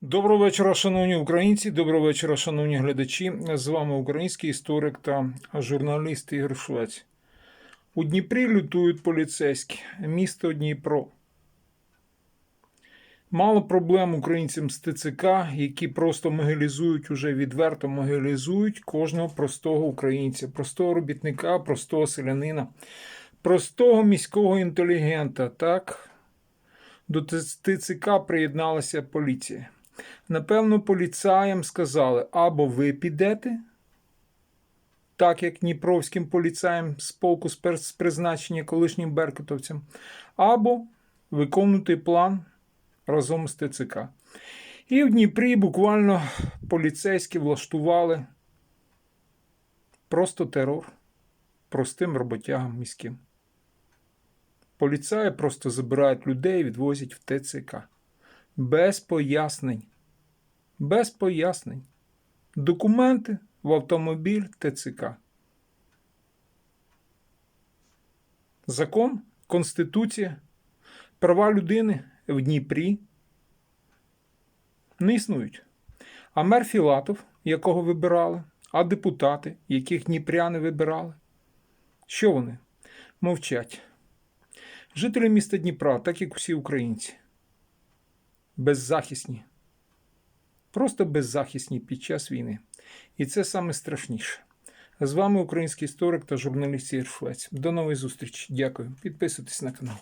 Доброго вечора, шановні українці. Доброго вечора, шановні глядачі. З вами український історик та журналіст Ігор Швець. У Дніпрі лютують поліцейські. Місто Дніпро. Мало проблем українцям з ТЦК, які просто могилізують, уже відверто могилізують кожного простого українця, простого робітника, простого селянина, простого міського інтелігента. Так, до ТЦК приєдналася поліція. Напевно, поліцаям сказали, або ви підете, так як дніпровським поліцаям з полку спецпризначення колишнім беркутовцям, або виконувати план разом з ТЦК. І в Дніпрі буквально поліцейські влаштували просто терор простим роботягам міським. Поліцаї просто забирають людей і відвозять в ТЦК. Без пояснень. Без пояснень. Документи в автомобіль ТЦК. Закон, Конституція, права людини в Дніпрі не існують. А мер Філатов, якого вибирали, а депутати, яких дніпряни вибирали. Що вони? Мовчать. Жителі міста Дніпра, так як усі українці, беззахисні. Просто беззахисні під час війни. І це саме страшніше. З вами український історик та журналіст Ігор Швець. До нової зустрічі. Дякую. Підписуйтесь на канал.